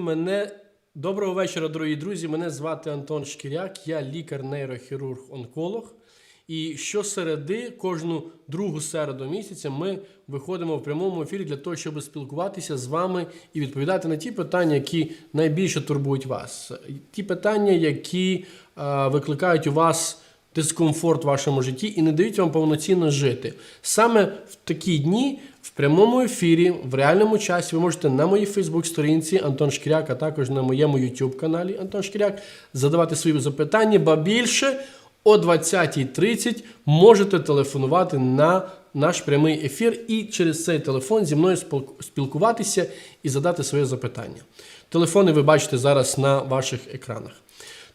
мене доброго вечора, дорогі друзі. Мене звати Антон Шкіряк, я лікар-нейрохірург, онколог. І щосереди, кожну другу середу місяця, ми виходимо в прямому ефірі для того, щоб спілкуватися з вами і відповідати на ті питання, які найбільше турбують вас. Ті питання, які е, викликають у вас дискомфорт в вашому житті і не дають вам повноцінно жити. Саме в такі дні в прямому ефірі, в реальному часі, ви можете на моїй Фейсбук-сторінці Антон Шкіряк, а також на моєму YouTube каналі Антон Шкіряк задавати свої запитання, ба більше о 20.30 можете телефонувати на наш прямий ефір і через цей телефон зі мною спілкуватися і задати своє запитання. Телефони ви бачите зараз на ваших екранах.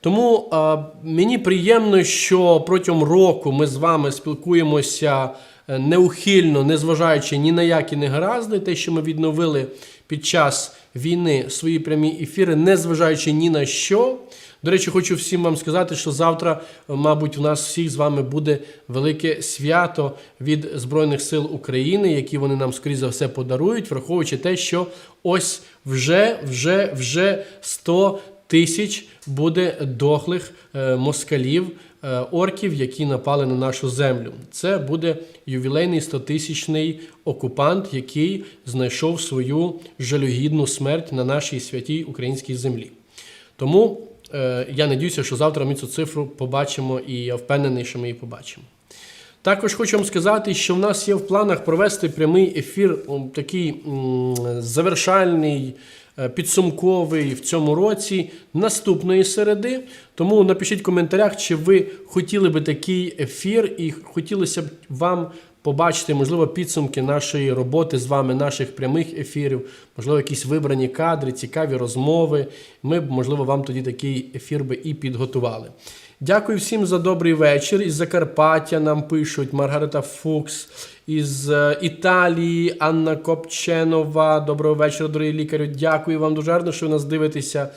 Тому е, мені приємно, що протягом року ми з вами спілкуємося е, неухильно, незважаючи ні на які негаразди, те, що ми відновили під час війни свої прямі ефіри, незважаючи ні на що. До речі, хочу всім вам сказати, що завтра, е, мабуть, у нас всіх з вами буде велике свято від Збройних сил України, які вони нам, скоріш за все, подарують, враховуючи те, що ось вже, вже, вже 100 тисяч буде дохлих е, москалів, е, орків, які напали на нашу землю. Це буде ювілейний 100-тисячний окупант, який знайшов свою жалюгідну смерть на нашій святій українській землі. Тому е, я надіюся, що завтра ми цю цифру побачимо, і я впевнений, що ми її побачимо. Також хочу вам сказати, що в нас є в планах провести прямий ефір, такий завершальний, підсумковий в цьому році наступної середи. Тому напишіть в коментарях, чи ви хотіли би такий ефір, і хотілося б вам побачити, можливо, підсумки нашої роботи з вами, наших прямих ефірів, можливо, якісь вибрані кадри, цікаві розмови. Ми б, можливо, вам тоді такий ефір би і підготували. Дякую всім за добрий вечір. Із Закарпаття нам пишуть Маргарита Фукс, із е, Італії Анна Копченова. Доброго вечора, дорогі лікарю. Дякую вам дуже гарно, що ви нас дивитеся.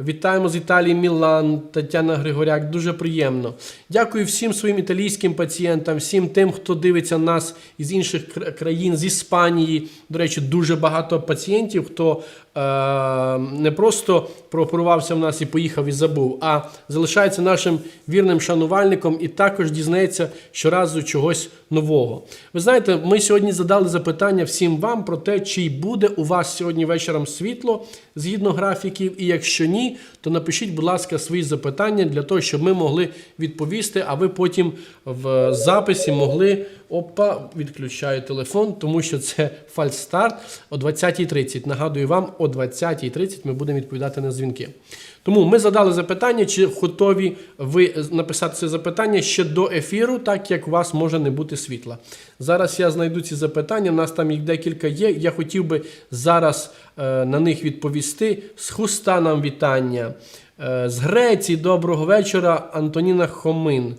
Вітаємо з Італії Мілан, Тетяна Григоряк. Дуже приємно. Дякую всім своїм італійським пацієнтам, всім тим, хто дивиться нас із інших країн, з Іспанії. До речі, дуже багато пацієнтів, хто е, не просто прооперувався в нас і поїхав і забув, а залишається нашим вірним шанувальником і також дізнається щоразу чогось нового. Ви знаєте, ми сьогодні задали запитання всім вам про те, чи буде у вас сьогодні вечором світло згідно графіків, і якщо ні, то напишіть, будь ласка, свої запитання для того, щоб ми могли відповісти, а ви потім в записі могли. Опа, відключаю телефон, тому що це фальстарт о 20.30. Нагадую вам, о 20.30 ми будемо відповідати на дзвінки. Тому ми задали запитання, чи готові ви написати це запитання ще до ефіру, так як у вас може не бути світла. Зараз я знайду ці запитання, у нас там їх декілька є. Я хотів би зараз е, на них відповісти. З хуста нам вітання. Е, з Греції доброго вечора, Антоніна Хомин.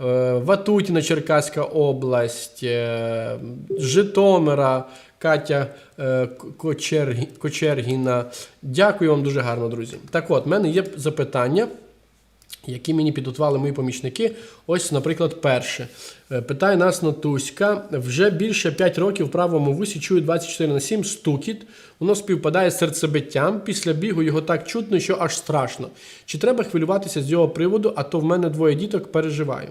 Е, Ватутіна, Черкаська область, е, Житомира, Катя е, Кочергіна. Дякую вам дуже гарно, друзі. Так от, в мене є запитання, які мені підготували мої помічники. Ось, наприклад, перше. Е, Питає нас Натуська. Вже більше 5 років в правому вусі чую 24 на 7 стукіт. Воно співпадає з серцебиттям. Після бігу його так чутно, що аж страшно. Чи треба хвилюватися з його приводу, а то в мене двоє діток переживаю.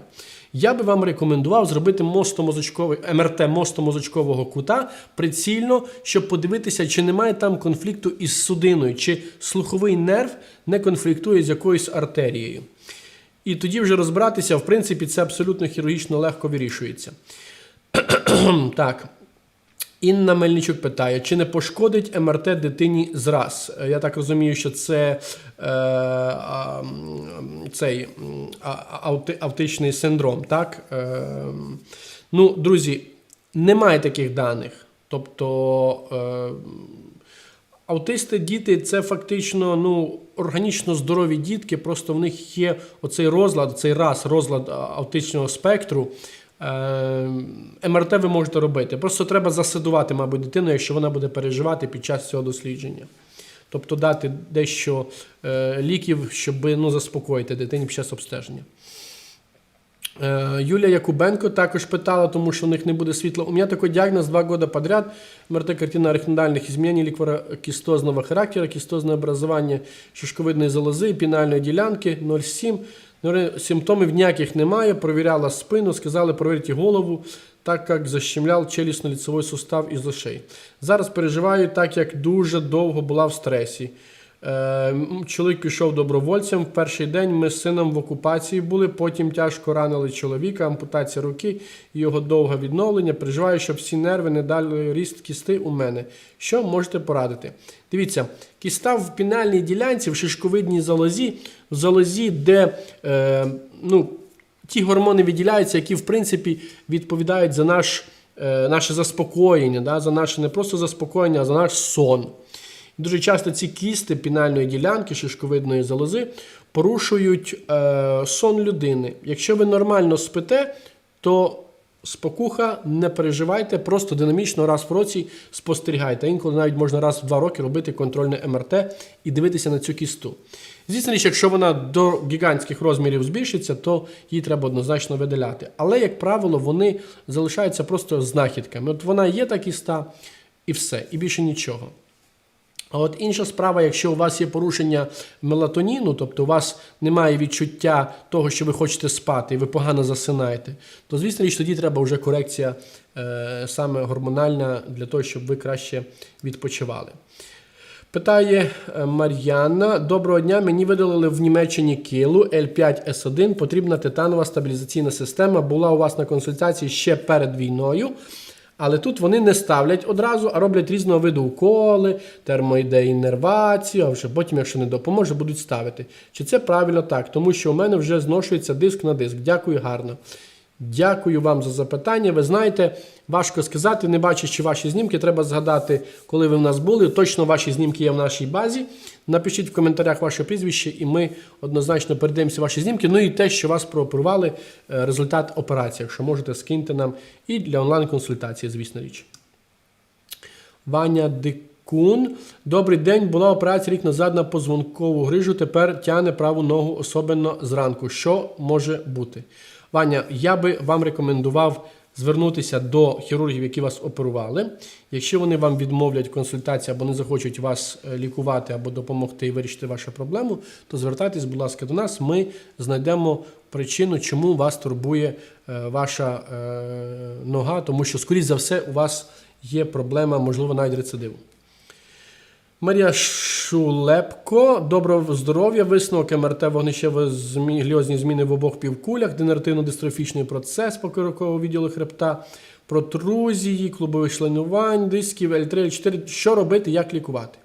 Я би вам рекомендував зробити мостомозочковий МРТ мостомозочкового кута прицільно, щоб подивитися, чи немає там конфлікту із судиною, чи слуховий нерв не конфліктує з якоюсь артерією. І тоді вже розбиратися, в принципі, це абсолютно хірургічно легко вирішується. так. Інна Мельничук питає, чи не пошкодить МРТ дитині зраз? Е, Я так розумію, що це е, а, цей а- авти, автичний синдром, так? Е, ну, друзі, немає таких даних. Тобто е, Аутисти, діти це фактично ну, органічно здорові дітки, просто в них є оцей розлад, цей раз, розлад аутичного спектру. Е, МРТ ви можете робити. Просто треба засидувати, мабуть, дитину, якщо вона буде переживати під час цього дослідження. Тобто дати дещо е, ліків, щоб ну, заспокоїти дитині під час обстеження. Е, Юлія Якубенко також питала, тому що в них не буде світла. У мене такой диагноз два года подряд. МРТ картина оригинальных изменений ликворокистозного характера, кистозное образование шишковидної залози пінальної ділянки 0,7. Симптомів ніяких немає. Провіряла спину, сказали провірити голову, так як защемляв челюстно-ліцевий сустав із ушей. Зараз переживаю, так як дуже довго була в стресі. Е, Чоловік пішов добровольцем. В перший день ми з сином в окупації були, потім тяжко ранили чоловіка, ампутація руки і його довге відновлення. Переживаю, щоб всі нерви не дали ріст кісти у мене. Що можете порадити? Дивіться, кіста в пінальній ділянці, в шишковидній залозі, в залозі, де е, ну, ті гормони виділяються, які в принципі відповідають за наш, е, наше заспокоєння, да, за наше не просто заспокоєння, а за наш сон. Дуже часто ці кісти пінальної ділянки шишковидної залози порушують е, сон людини. Якщо ви нормально спите, то спокуха не переживайте, просто динамічно раз в році спостерігайте. Інколи навіть можна раз в два роки робити контрольне МРТ і дивитися на цю кісту. Звісно, якщо вона до гігантських розмірів збільшиться, то її треба однозначно видаляти. Але, як правило, вони залишаються просто знахідками. От вона є та кіста, і все, і більше нічого. А от інша справа, якщо у вас є порушення мелатоніну, тобто у вас немає відчуття того, що ви хочете спати, і ви погано засинаєте, то звісно річ, тоді треба вже корекція е, саме гормональна для того, щоб ви краще відпочивали. Питає е, Мар'яна: Доброго дня. Мені видалили в Німеччині килу L5S1. Потрібна титанова стабілізаційна система. Була у вас на консультації ще перед війною. Але тут вони не ставлять одразу, а роблять різного виду уколи, термоідеінервацію, а вже потім, якщо не допоможе, будуть ставити. Чи це правильно так? Тому що у мене вже зношується диск на диск. Дякую гарно. Дякую вам за запитання. Ви знаєте, важко сказати, не бачачи ваші знімки, треба згадати, коли ви в нас були. Точно ваші знімки є в нашій базі. Напишіть в коментарях ваше прізвище, і ми однозначно передаємося ваші знімки. Ну і те, що вас прооперували, е, результат операції. Якщо можете, скиньте нам і для онлайн-консультації, звісно річ. Ваня Дикун. Добрий день. Була операція рік назад на позвонкову грижу. Тепер тягне праву ногу, особливо зранку. Що може бути? Ваня, я би вам рекомендував звернутися до хірургів, які вас оперували. Якщо вони вам відмовлять в консультації або не захочуть вас е, лікувати або допомогти і вирішити вашу проблему, то звертайтесь, будь ласка, до нас. Ми знайдемо причину, чому вас турбує е, ваша е, нога, тому що, скоріш за все, у вас є проблема, можливо, навіть рецидиву. Марія Шулепко, доброго здоров'я, висновок МРТ вогнищево-гліозні зміни в обох півкулях, денеративно-дистрофічний процес покирокового відділу хребта, протрузії, клубових членувань, дисків, L3, L4. Що робити, як лікувати?